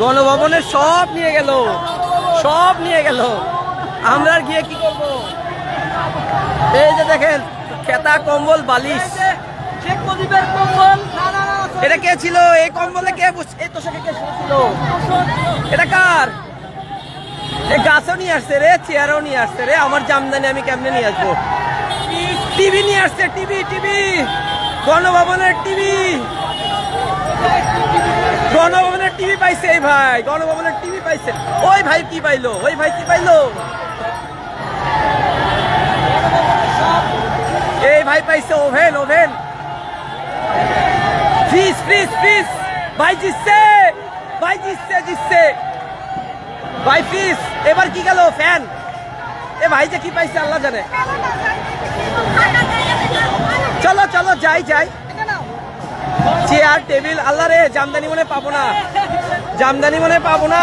গণভবনের সব নিয়ে গেল। সব নিয়ে গেল। আমরা গিয়ে কি করব? এই যে দেখেন, খেতা কম্বল, বালিশ। এটা কে ছিল? এই কম্বলে কে এই এটা কার? এই গাছও নিয়ে আসছে রে, চেয়ারও নিয়ে আসছে রে। আমার জামদানি আমি কেমনে নিয়ে আসব? টিভি নিয়ে আসছে, টিভি টিভি। গণভবনের টিভি গণভবনের টিভি পাইছে এই ভাই? গণভবনের টিভি পাইছে। ওই ভাই কি পাইলো? ওই ভাই কি পাইলো? এই ভাই পাইছে oven oven. Fridge fridge fridge ভাই জিতছে ভাই জিতছে জিতছে। ভাই ফ্রিজ এবার কি গেল ফ্যান? এ ভাই যে কি পাইছে আল্লাহ জানে। চলো চলো যাই যাই। চেয়ার টেবিল আল্লাহ রে জামদানি মনে পাবো না। জামদানি মনে পাবো না।